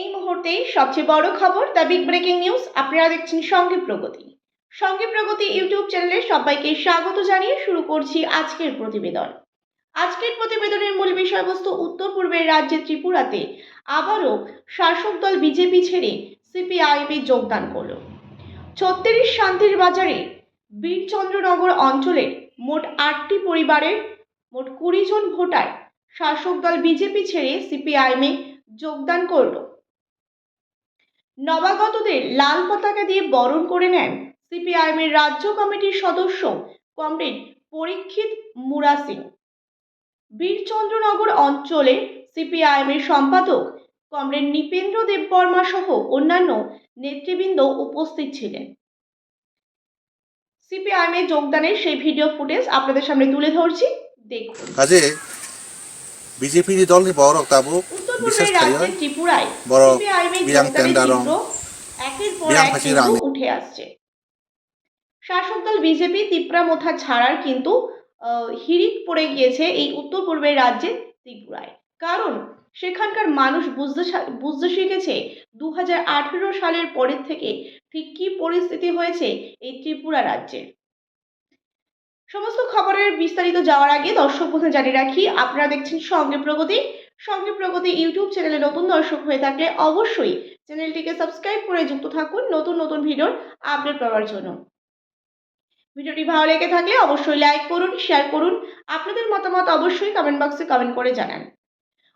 এই মুহূর্তে সবচেয়ে বড় খবর দ্য বিগ ব্রেকিং নিউজ। আপনারা দেখছেন সঙ্গে প্রগতি। সঙ্গে প্রগতি ইউটিউব চ্যানেলে সবাইকে স্বাগত জানিয়ে শুরু করছি আজকের প্রতিবেদন। আজকের প্রতিবেদনের মূল বিষয়বস্তু উত্তর পূর্বের রাজ্যে ত্রিপুরাতে আবারও শাসক দল বিজেপি ছেড়ে সিপিআইএমে যোগদান করল। ছত্রিশ শান্তির বাজারে বীরচন্দ্রনগর অঞ্চলের মোট আটটি পরিবারের মোট কুড়ি জন ভোটার শাসক দল বিজেপি ছেড়ে সিপিআইএমে যোগদান করল। নবাগতদের লাল পতাকা দিয়ে বরণ করে নেন সিপিআইএমের রাজ্য কমিটির সদস্য কমরেড পরীক্ষিত মুরা সিং। বীরচন্দ্রনগর অঞ্চলে সিপিআইএমের সম্পাদক কমরেড নৃপেন্দ্র দেববর্মা সহ অন্যান্য নেতৃবৃন্দ উপস্থিত ছিলেন। সিপিআইএমে যোগদানের সেই ভিডিও ফুটেজ আপনাদের সামনে তুলে ধরছি। দেখুন। কাজে বিজেপির দলনি বড় তাবো বিশেষ বড় বিরাং তেন্ডারং, চিত্র একের পর বিরাং ফাঁসি রাং। উঠে আসছে। শাসক দল বিজেপি তিপ্রামথা ছাড়ার কিন্তু হিড়িক পড়ে গিয়েছে এই উত্তর পূর্বের রাজ্যে ত্রিপুরায়। কারণ সেখানকার মানুষ বুঝতে বুঝতে শিখেছে দু হাজার আঠেরো সালের পরের থেকে ঠিক কী পরিস্থিতি হয়েছে এই ত্রিপুরা রাজ্যের সমস্ত খবরের বিস্তারিত যাওয়ার আগে দর্শক বন্ধু জানিয়ে রাখি, আপনারা দেখছেন সঙ্গে প্রগতি। সঙ্গে প্রগতি ইউটিউব চ্যানেলে নতুন দর্শক হয়ে থাকলে অবশ্যই চ্যানেলটিকে সাবস্ক্রাইব করে যুক্ত থাকুন নতুন নতুন ভিডিওর আপডেট পাওয়ার জন্য। ভিডিওটি ভালো লেগে থাকলে অবশ্যই লাইক করুন, শেয়ার করুন, আপনাদের মতামত অবশ্যই কমেন্ট বক্সে কমেন্ট করে জানান।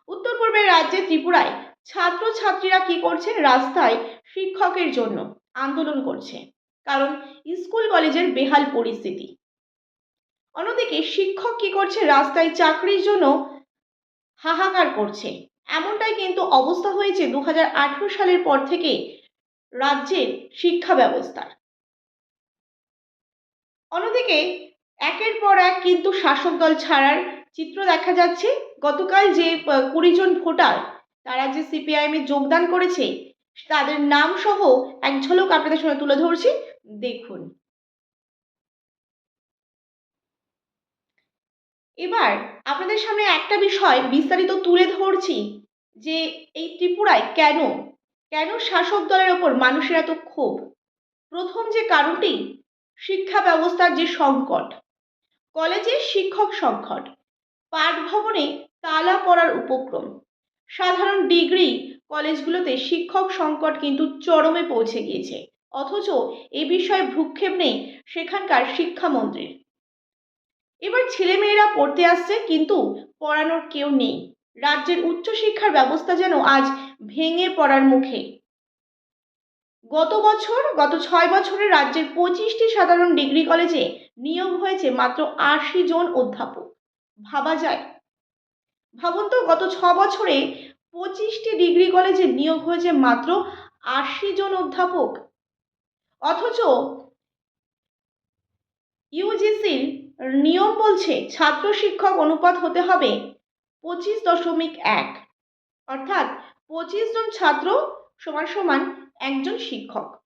উত্তর পূর্বের রাজ্যে ত্রিপুরায় ছাত্র ছাত্রীরা কি করছে রাস্তায় শিক্ষকের জন্য আন্দোলন করছে। কারণ স্কুল, কলেজের বেহাল পরিস্থিতি। অন্যদিকে শিক্ষক কি করছে? রাস্তায় চাকরির জন্য হাহাকার করছে। এমনটাই কিন্তু অবস্থা হয়েছে দু হাজার আঠারো সালের পর থেকে রাজ্যের শিক্ষা ব্যবস্থার। অন্যদিকে একের পর এক কিন্তু শাসক দল ছাড়ার চিত্র দেখা যাচ্ছে। গতকাল যে কুড়ি জন ভোটার তারা যে সিপিআইএম যোগদান করেছে, তাদের নাম সহ এক ঝলক আপনাদের সঙ্গে তুলে ধরছি। দেখুন। এবার আপনাদের সামনে একটা বিষয় বিস্তারিত তুলে ধরছি, যে এই ত্রিপুরায় কেন কেন শাসক দলের ওপর মানুষের এত ক্ষোভ? প্রথম যে কারণটি, শিক্ষা ব্যবস্থার যে সংকট, কলেজে শিক্ষক সংকট পাঠ ভবনে তালা পড়ার উপক্রম, সাধারণ ডিগ্রি কলেজগুলোতে শিক্ষক সংকট কিন্তু চরমে পৌঁছে গিয়েছে, অথচ এ বিষয়ে ভ্রুক্ষেপ নেই সেখানকার শিক্ষামন্ত্রীর। এবার ছেলেমেয়েরা পড়তে আসছে, কিন্তু পড়ানোর কেউ নেই। রাজ্যের উচ্চশিক্ষার ব্যবস্থা যেন আজ ভেঙে পড়ার মুখে। গত বছর, গত ছয় বছরে রাজ্যের পঁচিশটি সাধারণ ডিগ্রি কলেজে নিয়োগ হয়েছে মাত্র আশি জন অধ্যাপক। ভাবা যায়। ভাবুন তো, গত ছ বছরে পঁচিশটি ডিগ্রি কলেজে নিয়োগ হয়েছে মাত্র আশি জন অধ্যাপক। অথচ ইউজিসির নিয়ম বলছে ছাত্র শিক্ষক অনুপাত হতে হবে পঁচিশ দশমিক এক। অর্থাৎ পঁচিশ জন ছাত্র সমান সমান একজন শিক্ষক।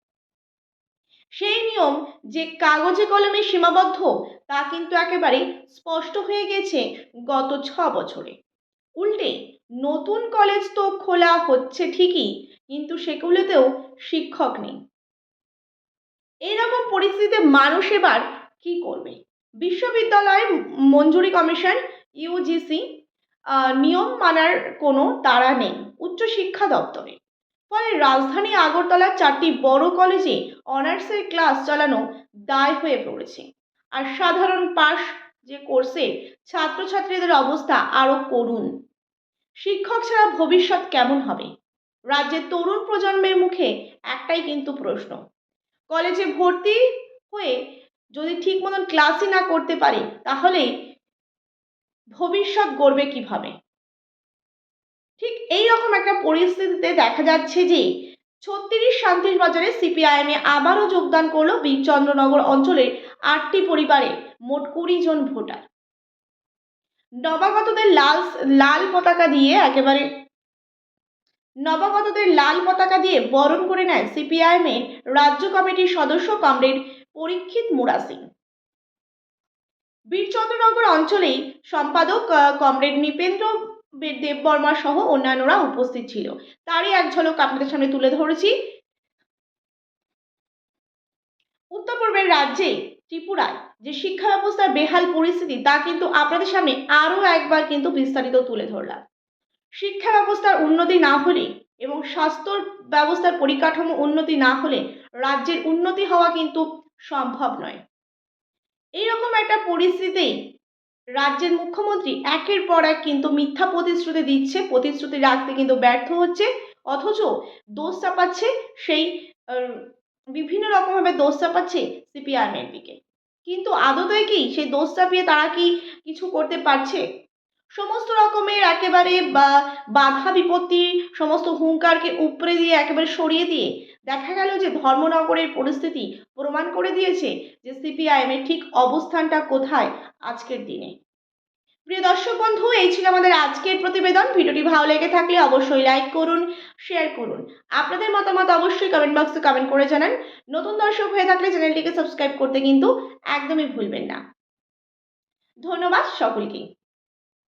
সেই নিয়ম যে কাগজে কলমে সীমাবদ্ধ, তা কিন্তু একেবারে স্পষ্ট হয়ে গেছে গত ছ বছরে। উল্টে, নতুন কলেজ তো খোলা হচ্ছে ঠিকই, কিন্তু সেগুলোতেও শিক্ষক নেই। এইরকম পরিস্থিতিতে মানুষ এবার কি করবে? বিশ্ববিদ্যালয় মঞ্জুরি কমিশন, ইউজিসি নিয়ম মানার কোনো তাড়া নেই উচ্চশিক্ষা দপ্তরে। ফলে রাজধানী আগরতলার চারটি বড় কলেজে অনার্সের ক্লাস চালানো দায় হয়ে পড়েছে। আর সাধারণ পাশ যে কোর্সে ছাত্রছাত্রীদের অবস্থা আরও করুণ। শিক্ষক ছাড়া ভবিষ্যৎ কেমন হবে? রাজ্যের তরুণ প্রজন্মের মুখে একটাই কিন্তু প্রশ্ন। কলেজে ভর্তি হয়ে যদি ঠিক মতন ক্লাসই না করতে পারে, তাহলে ভবিষ্যৎ গড়বে কীভাবে? ঠিক এই রকম একটা পরিস্থিতিতে দেখা যাচ্ছে যে, ছত্রিশ শান্তির বাজারে সিপিআইএম এ আবারও যোগদান করল বীরচন্দ্রনগর অঞ্চলের আটটি পরিবারে মোট কুড়ি জন ভোটার। নবাগতদের লাল লাল পতাকা দিয়ে একেবারে নবাগতদের লাল পতাকা দিয়ে বরণ করে নেয় সিপিআইএম রাজ্য কমিটির সদস্য কমরেড পরীক্ষিত মুরা সিং বীরচন্দ্রনগর অঞ্চলেই সম্পাদক কমরেড নৃপেন্দ্র দেববর্মা সহ অন্যান্যরা উপস্থিত ছিল। তারই এক ঝলক আপনাদের সামনে তুলে ধরেছি। উত্তর পূর্বের রাজ্যে ত্রিপুরায় যে শিক্ষা ব্যবস্থার বেহাল পরিস্থিতি, তা কিন্তু আপনাদের সামনে আরও একবার কিন্তু বিস্তারিত তুলে ধরলাম। শিক্ষা ব্যবস্থার উন্নতি না হলে এবং স্বাস্থ্য ব্যবস্থার পরিকাঠামো উন্নতি না হলে রাজ্যের উন্নতি হওয়া কিন্তু সম্ভব নয়। এইরকম একটা পরিস্থিতি রাজ্যের মুখ্যমন্ত্রী একের পর এক কিন্তু মিথ্যা প্রতিশ্রুতি দিচ্ছে, প্রতিশ্রুতি রাখতে কিন্তু ব্যর্থ হচ্ছে, অথচ দোষ চাপাচ্ছে সেই বিভিন্ন রকমভাবে দোষ চাপাচ্ছে সিপিআইএমের দিকে। কিন্তু আদতে কি সেই দোষ চাপিয়ে তারা কি কিছু করতে পারছে? সমস্ত রকমের একেবারে বাধা বিপত্তি, সমস্ত হুঙ্কারকে উপরে দিয়ে, একেবারে সরিয়ে দিয়ে দেখা গেল যে ধর্মনগরের পরিস্থিতি প্রমাণ করে দিয়েছে যে সিপিআইএমের ঠিক অবস্থানটা কোথায় আজকের দিনে। প্রিয় দর্শক বন্ধু, এই ছিল আমাদের আজকের প্রতিবেদন। ভিডিওটি ভালো লেগে থাকলে অবশ্যই লাইক করুন, শেয়ার করুন। আপনাদের মতামত অবশ্যই কমেন্ট বক্সে কমেন্ট করে জানান। নতুন দর্শক হয়ে থাকলে চ্যানেলটিকে সাবস্ক্রাইব করতে কিন্তু একদমই ভুলবেন না। ধন্যবাদ সকলকেই